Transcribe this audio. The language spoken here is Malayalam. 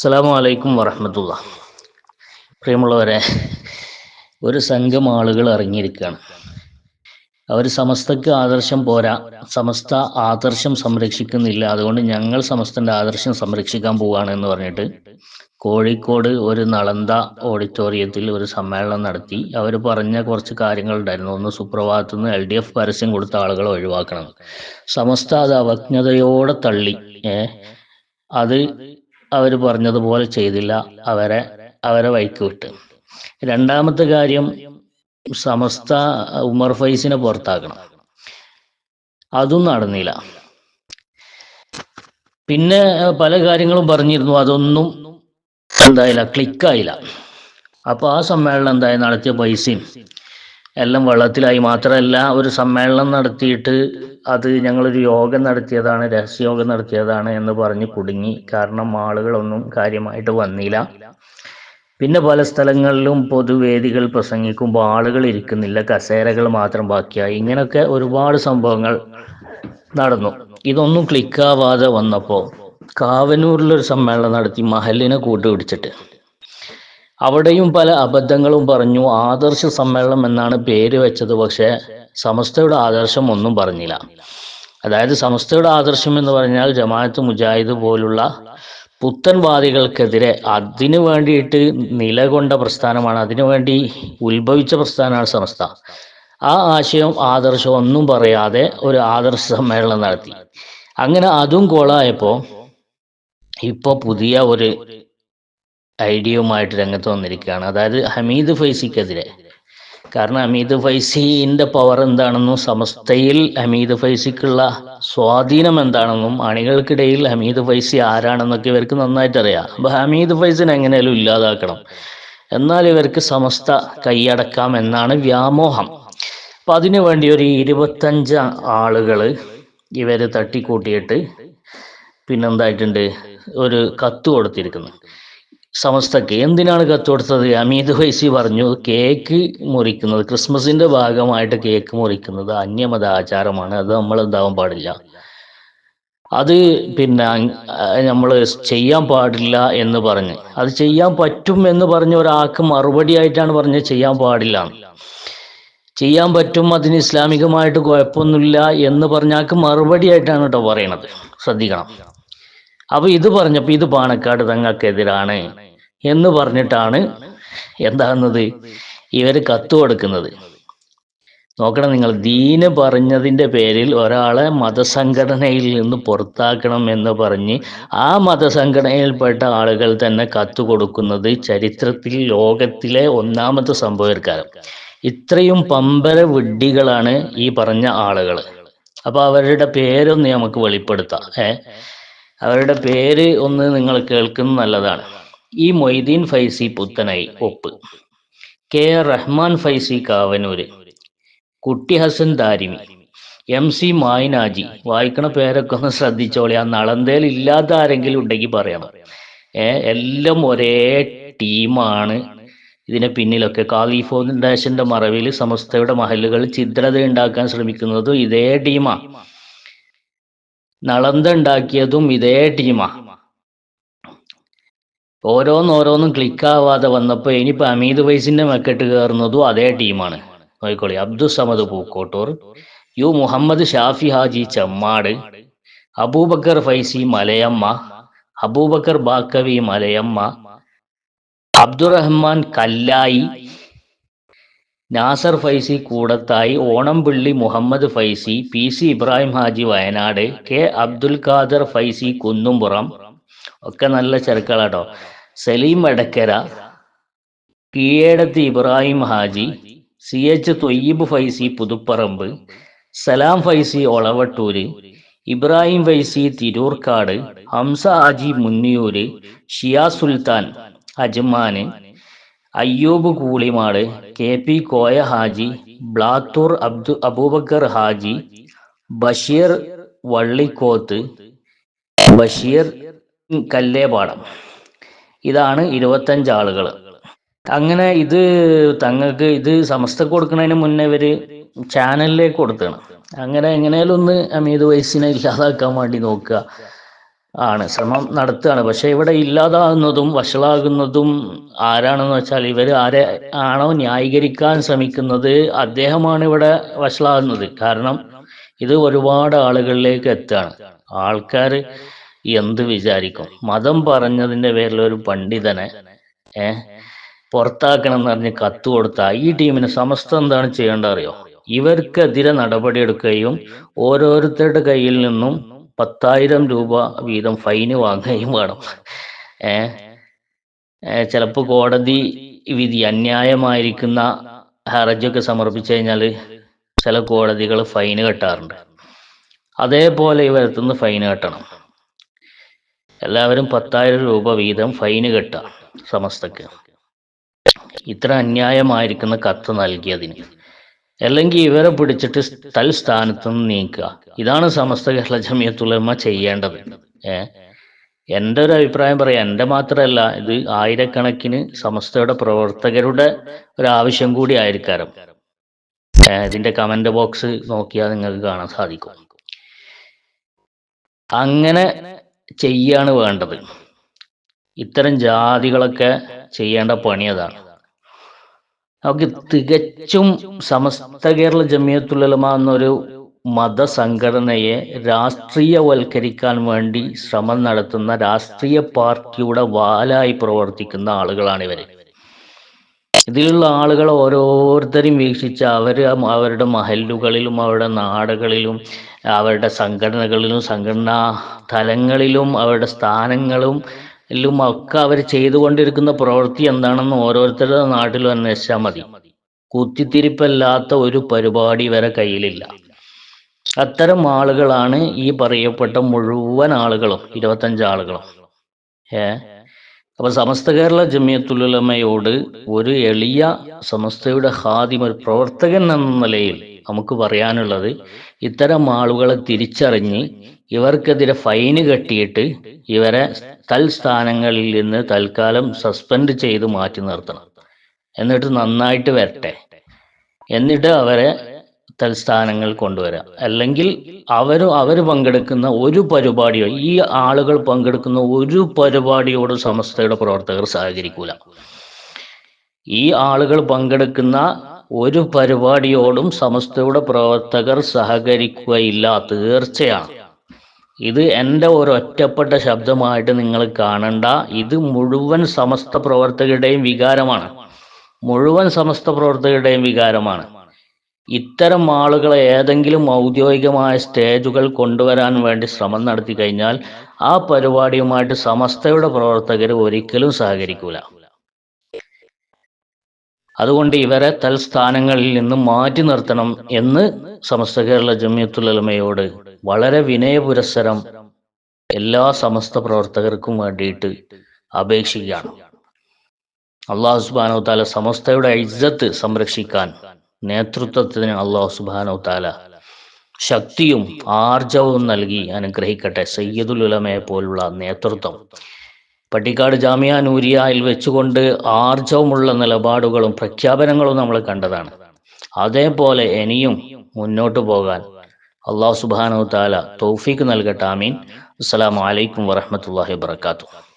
അസ്സലാമു അലൈക്കും വറഹമത്തുള്ള. പ്രിയമുള്ളവരെ ഒരു സംഘം ആളുകൾ ഇറങ്ങിയിരിക്കുകയാണ് അവർ സമസ്തക്ക് ആദർശം പോരാ സമസ്ത ആദർശം സംരക്ഷിക്കുന്നില്ല അതുകൊണ്ട് ഞങ്ങൾ സമസ്തന്റെ ആദർശം സംരക്ഷിക്കാൻ പോവുകയാണ് എന്ന് പറഞ്ഞിട്ട് കോഴിക്കോട് ഒരു നളന്ത ഓഡിറ്റോറിയത്തിൽ ഒരു സമ്മേളനം നടത്തി. അവർ പറഞ്ഞ കുറച്ച് കാര്യങ്ങൾ ഉണ്ടായിരുന്നു. ഒന്ന് സുപ്രഭാതത്തിൽ നിന്ന് എൽ ഡി എഫ് പരസ്യം കൊടുത്ത ആളുകളെ ഒഴിവാക്കണം. സമസ്ത അത് അവജ്ഞതയോടെ തള്ളി. അത് അവർ പറഞ്ഞതുപോലെ ചെയ്തില്ല. അവരെ അവരെ വഴിക്ക് വിട്ട്. രണ്ടാമത്തെ കാര്യം സമസ്ത ഉമർ ഫൈസിനെ പുറത്താക്കണം. അതും നടന്നില്ല. പിന്നെ പല കാര്യങ്ങളും പറഞ്ഞിരുന്നു. അതൊന്നും എന്തായില്ല ക്ലിക്കായില്ല. അപ്പൊ ആ സമ്മേളനം എന്തായി? നടത്തിയ പൈസയും എല്ലാം വെള്ളത്തിലായി. മാത്രമല്ല ഒരു സമ്മേളനം നടത്തിയിട്ട് അത് ഞങ്ങളൊരു യോഗം നടത്തിയതാണ് രഹസ്യയോഗം നടത്തിയതാണ് എന്ന് പറഞ്ഞ് കുടുങ്ങി. കാരണം ആളുകളൊന്നും കാര്യമായിട്ട് വന്നില്ല. പിന്നെ പല സ്ഥലങ്ങളിലും പൊതുവേദികൾ പ്രസംഗിക്കുമ്പോൾ ആളുകൾ ഇരിക്കുന്നില്ല കസേരകൾ മാത്രം ബാക്കിയായി. ഇങ്ങനെയൊക്കെ ഒരുപാട് സംഭവങ്ങൾ നടന്നു. ഇതൊന്നും ക്ലിക്കാവാതെ വന്നപ്പോൾ കാവനൂരിലൊരു സമ്മേളനം നടത്തി മഹലിനെ കൂട്ടുപിടിച്ചിട്ട്. അവിടെയും പല അബദ്ധങ്ങളും പറഞ്ഞു ആദർശ സമ്മേളനം എന്നാണ് പേര് വെച്ചത്. പക്ഷേ സമസ്തയുടെ ആദർശം ഒന്നും പറഞ്ഞില്ല. അതായത് സമസ്തയുടെ ആദർശം എന്ന് പറഞ്ഞാൽ ജമാഅത്ത് മുജാഹിദ് പോലുള്ള പുത്തൻവാദികൾക്കെതിരെ അതിനു വേണ്ടിയിട്ട് നിലകൊണ്ട പ്രസ്ഥാനമാണ് അതിനുവേണ്ടി ഉത്ഭവിച്ച പ്രസ്ഥാനമാണ് സമസ്ത. ആ ആശയം ആദർശം ഒന്നും പറയാതെ ഒരു ആദർശ സമ്മേളനം നടത്തി. അങ്ങനെ അതും കോളായപ്പോൾ ഇപ്പോൾ പുതിയ ഒരു ഐഡിയയുമായിട്ട് രംഗത്ത് വന്നിരിക്കുകയാണ്. അതായത് ഹമീദ് ഫൈസിക്കെതിരെ. കാരണം ഹമീദ് ഫൈസിന്റെ പവർ എന്താണെന്നും സമസ്തയിൽ ഹമീദ് ഫൈസിക്കുള്ള സ്വാധീനം എന്താണെന്നും അണികൾക്കിടയിൽ ഹമീദ് ഫൈസി ആരാണെന്നൊക്കെ ഇവർക്ക് നന്നായിട്ട് അറിയാം. അപ്പോൾ ഹമീദ് ഫൈസിനെ എങ്ങനെയാലും ഇല്ലാതാക്കണം. എന്നാൽ ഇവർക്ക് സമസ്ത കൈയടക്കാം എന്നാണ് വ്യാമോഹം. അപ്പൊ അതിനു വേണ്ടി ഒരു ഇരുപത്തഞ്ച് ആളുകൾ ഇവർ തട്ടിക്കൂട്ടിയിട്ട് പിന്നെന്തായിട്ടുണ്ട്? ഒരു കത്ത് കൊടുത്തിരിക്കുന്നു. സമസ്തക്ക് എന്തിനാണ് കത്ത് കൊടുത്തത് അമീദ് ഫൈസി പറഞ്ഞു കേക്ക് മുറിക്കുന്നത് ക്രിസ്മസിന്റെ ഭാഗമായിട്ട് കേക്ക് മുറിക്കുന്നത് അന്യമത ആചാരമാണ്. അത് നമ്മൾ എന്താവാൻ പാടില്ല. അത് പിന്നെ നമ്മൾ ചെയ്യാൻ പാടില്ല എന്ന് പറഞ്ഞ്. അത് ചെയ്യാൻ പറ്റും എന്ന് പറഞ്ഞ ഒരാൾക്ക് മറുപടി ആയിട്ടാണ് പറഞ്ഞത് ചെയ്യാൻ പാടില്ല. ചെയ്യാൻ പറ്റും അതിന് ഇസ്ലാമികമായിട്ട് കുഴപ്പമൊന്നുമില്ല എന്ന് പറഞ്ഞാൽ മറുപടി ആയിട്ടാണ് കേട്ടോ പറയണത്. ശ്രദ്ധിക്കണം. അപ്പൊ ഇത് പറഞ്ഞപ്പോൾ ഇത് പാണക്കാട് തങ്ങൾക്കെതിരാണ് എന്ന് പറഞ്ഞിട്ടാണ് എന്താകുന്നത്? ഇവർ കത്ത് കൊടുക്കുന്നത്. നോക്കണം നിങ്ങൾ ദീന് പറഞ്ഞതിന്റെ പേരിൽ ഒരാളെ മതസംഘടനയിൽ നിന്ന് പുറത്താക്കണം എന്ന് പറഞ്ഞ് ആ മതസംഘടനയിൽപ്പെട്ട ആളുകൾ തന്നെ കത്ത് കൊടുക്കുന്നത് ചരിത്രത്തിൽ ലോകത്തിലെ ഒന്നാമത്തെ സംഭവക്കാരം ഇത്രയും പമ്പര വിഡ്ഢികളാണ് ഈ പറഞ്ഞ ആളുകൾ അപ്പോൾ അവരുടെ പേരൊന്ന് നമുക്ക് വെളിപ്പെടുത്താം. ഏ? അവരുടെ പേര് ഒന്ന് നിങ്ങൾ കേൾക്കുന്നത് നല്ലതാണ്. ഈ മൊയ്തീൻ ഫൈസി പുത്തനായി ഒപ്പ്. K Rahman Faizy Kavanoor. Kutty Hasan Darimi. M C Mayinaji. വായിക്കണ പേരൊക്കെ ഒന്ന് ശ്രദ്ധിച്ചോളി. ആ നളന്തയിൽ ഇല്ലാത്ത ആരെങ്കിലും ഉണ്ടെങ്കിൽ പറയണം ഏ എല്ലാം ഒരേ ടീമാണ്. ഇതിന് പിന്നിലൊക്കെ കാലി ഫൗണ്ടേഷന്റെ മറവിൽ സമസ്തയുടെ മഹലുകൾ ചിത്രത ഉണ്ടാക്കാൻ ശ്രമിക്കുന്നതും ഇതേ ടീമാ. നളന്ത ഉണ്ടാക്കിയതും ഇതേ ടീമാ. ഓരോന്നോരോന്നും ക്ലിക്കാവാതെ വന്നപ്പോൾ ഇനിയിപ്പോൾ അമീദ് വൈസിന്റെ മെക്കെട്ട് കയറുന്നതും അതേ ടീമാണ്. Abdul Samad Pookkottur U Muhammad Shafi Haji Chemmad Abubakar Faizy Malayamma Abubakar Baqavi Malayamma Abdurahman Kallayi Nasar Faizy Koodathayi Onampilly Muhammad Faizy P C Ibrahim Haji Wayanad K Abdul Khader Faizy Kunnumpuram. ഒക്കെ നല്ല ചെറുക്കളാട്ടോ Saleem Edakkara Keezhadath Ibrahim Haji C H Thoyyib Faizy Puthuparamba Salam Faizy Olavattoor Ibrahim Faizy Thiroorkad Hamza Haji Munniyoor Shiya Sultan Ajman Ayyub Koolimad K P Koya Haji Blathur Abdu Abubakar Haji Basheer Vallikkoth Basheer Kallepadam. ഇതാണ് ഇരുപത്തഞ്ച് ആളുകൾ. അങ്ങനെ ഇത് തങ്ങൾക്ക് ഇത് സമസ്തക്ക് കൊടുക്കുന്നതിന് മുന്നേ ഇവർ ചാനലിലേക്ക് കൊടുത്തതാണ് അങ്ങനെ എങ്ങനെയാലും ഒന്ന് അമീത് വയസ്സിനെ ഇല്ലാതാക്കാൻ വേണ്ടി നോക്കുക. ആണ്. ശ്രമം നടത്തുകയാണ്. പക്ഷെ ഇവിടെ ഇല്ലാതാകുന്നതും വഷളാകുന്നതും ആരാണെന്ന് വെച്ചാൽ ഇവർ ആരെ ആണോ ന്യായീകരിക്കാൻ ശ്രമിക്കുന്നത് അദ്ദേഹമാണ് ഇവിടെ വഷളാകുന്നത്. കാരണം ഇത് ഒരുപാട് ആളുകളിലേക്ക് എത്തുകയാണ്. ആൾക്കാർ എന്ത് വിചാരിക്കും? മതം പറഞ്ഞതിന്റെ പേരിൽ ഒരു പണ്ഡിതനെ ഏഹ് പുറത്താക്കണം എന്ന് പറഞ്ഞ് കത്ത് കൊടുത്ത ഈ ടീമിന് സമസ്ത എന്താണ് ചെയ്യേണ്ടത് അറിയോ? ഇവർക്കെതിരെ നടപടിയെടുക്കുകയും ഓരോരുത്തരുടെ കയ്യിൽ നിന്നും പത്തായിരം രൂപ വീതം ഫൈന് വാങ്ങുകയും വേണം. ഏ? ചിലപ്പോൾ കോടതി വിധി അന്യായമായിരിക്കുന്ന ഹർജിയൊക്കെ സമർപ്പിച്ചു കഴിഞ്ഞാൽ ചില കോടതികൾ ഫൈന് കെട്ടാറുണ്ട്. അതേപോലെ ഇവരത്തുനിന്ന് ഫൈന് കെട്ടണം. എല്ലാവരും പത്തായിരം രൂപ വീതം ഫൈന് കെട്ടുക സമസ്തക്ക്. ഇത്ര അന്യായമായിരിക്കുന്ന കത്ത് നൽകിയതിന്. അല്ലെങ്കിൽ ഇവരെ പിടിച്ചിട്ട് തൽസ്ഥാനത്ത് നിന്ന് നീക്കുക. ഇതാണ് സമസ്ത കേരള ജമിയത്തുലമ ചെയ്യേണ്ടത്. ഏ? എന്റെ ഒരു അഭിപ്രായം പറയാം. എന്റെ മാത്രമല്ല ഇത് ആയിരക്കണക്കിന് സമസ്തയുടെ പ്രവർത്തകരുടെ ഒരു ആവശ്യം കൂടി ആയിരിക്കാരം. ഇതിന്റെ കമന്റ് ബോക്സ് നോക്കിയാൽ നിങ്ങൾക്ക് കാണാൻ സാധിക്കും. അങ്ങനെ ചെയ്യാണ് വേണ്ടത്. ഇത്തരം ജാതികളൊക്കെ ചെയ്യേണ്ട പണി അതാണ്. നമുക്ക് തികച്ചും സമസ്ത കേരള ജമിയത്തുലമ എന്നൊരു മതസംഘടനയെ രാഷ്ട്രീയവൽക്കരിക്കാൻ വേണ്ടി ശ്രമം നടത്തുന്ന രാഷ്ട്രീയ പാർട്ടിയുടെ വാലായി പ്രവർത്തിക്കുന്ന ആളുകളാണ് ഇവർ ഇതിലുള്ള ആളുകൾ ഓരോരുത്തരെയും വീക്ഷിച്ച് അവർ അവരുടെ മഹല്ലുകളിലും അവരുടെ നാടുകളിലും അവരുടെ സംഘടനകളിലും സംഘടനാ തലങ്ങളിലും അവരുടെ സ്ഥാനങ്ങളും ലും ഒക്കെ അവർ ചെയ്തുകൊണ്ടിരിക്കുന്ന പ്രവൃത്തി എന്താണെന്ന് ഓരോരുത്തരുടെ നാട്ടിലും അന്വേഷിച്ചാൽ മതി. കുത്തിത്തിരിപ്പല്ലാത്ത ഒരു പരിപാടി വരെ കയ്യിലില്ല. അത്തരം ആളുകളാണ് ഈ പറയപ്പെട്ട മുഴുവൻ ആളുകളും ഇരുപത്തഞ്ച് ആളുകളും. ഏ? അപ്പൊ സമസ്ത കേരള ജമിയത്തുലമയോട് ഒരു എളിയ സമസ്തയുടെ ഹാദിം ഒരു പ്രവർത്തകൻ എന്ന നിലയിൽ നമുക്ക് പറയാനുള്ളത് ഇത്തരം ആളുകളെ തിരിച്ചറിഞ്ഞ് ഇവർക്കെതിരെ ഫൈന് കെട്ടിയിട്ട് ഇവരെ തൽസ്ഥാനങ്ങളിൽ നിന്ന് തൽക്കാലം സസ്പെൻഡ് ചെയ്ത് മാറ്റി നിർത്തണം. എന്നിട്ട് നന്നായിട്ട് വരട്ടെ. എന്നിട്ട് അവരെ തൽസ്ഥാനങ്ങൾ കൊണ്ടുവരാം. അല്ലെങ്കിൽ അവർ അവർ പങ്കെടുക്കുന്ന ഒരു പരിപാടിയോ ഈ ആളുകൾ പങ്കെടുക്കുന്ന ഒരു പരിപാടിയോട് സമസ്തയുടെ പ്രവർത്തകർ സഹകരിക്കൂല. ഈ ആളുകൾ പങ്കെടുക്കുന്ന ഒരു പരിപാടിയോടും സമസ്തയുടെ പ്രവർത്തകർ സഹകരിക്കുകയില്ല. തീർച്ചയാണ് ഇത് എന്റെ ഒരു ഒറ്റപ്പെട്ട ശബ്ദമായിട്ട് നിങ്ങൾ കാണണ്ട. ഇത് മുഴുവൻ സമസ്ത പ്രവർത്തകരുടെയും വികാരമാണ്. മുഴുവൻ സമസ്ത പ്രവർത്തകരുടെയും വികാരമാണ്. ഇത്തരം ആളുകളെ ഏതെങ്കിലും ഔദ്യോഗികമായ സ്റ്റേജുകൾ കൊണ്ടുവരാൻ വേണ്ടി ശ്രമം നടത്തി കഴിഞ്ഞാൽ ആ പരിപാടിയുമായിട്ട് സമസ്തയുടെ പ്രവർത്തകർ ഒരിക്കലും സഹകരിക്കൂല. അതുകൊണ്ട് ഇവരെ തൽസ്ഥാനങ്ങളിൽ നിന്ന് മാറ്റി നിർത്തണം എന്ന് സമസ്ത കേരള ജമിയത്തുലമയോട് വളരെ വിനയപുരസരം എല്ലാ സമസ്ത പ്രവർത്തകർക്കും വേണ്ടിയിട്ട് അപേക്ഷിക്കുകയാണ്. അള്ളാഹു സുബാനോ താല സമസ്തയുടെ ഇജ്ജത്ത് സംരക്ഷിക്കാൻ നേതൃത്വത്തിന് അള്ളാഹു സുബാനോ താല ശക്തിയും ആർജവും നൽകി അനുഗ്രഹിക്കട്ടെ സയ്യദുൽ ഉലമയെ പോലുള്ള നേതൃത്വം. പട്ടിക്കാട് ജാമിയ നൂരിയയിൽ വെച്ചുകൊണ്ട് ആർജവുമുള്ള നിലപാടുകളും പ്രഖ്യാപനങ്ങളും നമ്മൾ കണ്ടതാണ്. അതേപോലെ ഇനിയും മുന്നോട്ട് പോകാൻ അള്ളാഹു സുബാനു താല തൗഫീക്ക് നൽകട്ടെ ആമീൻ. അസ്സലാമു അലൈക്കും വറഹ്മത്തുള്ളാഹി വബറകാതുഹു.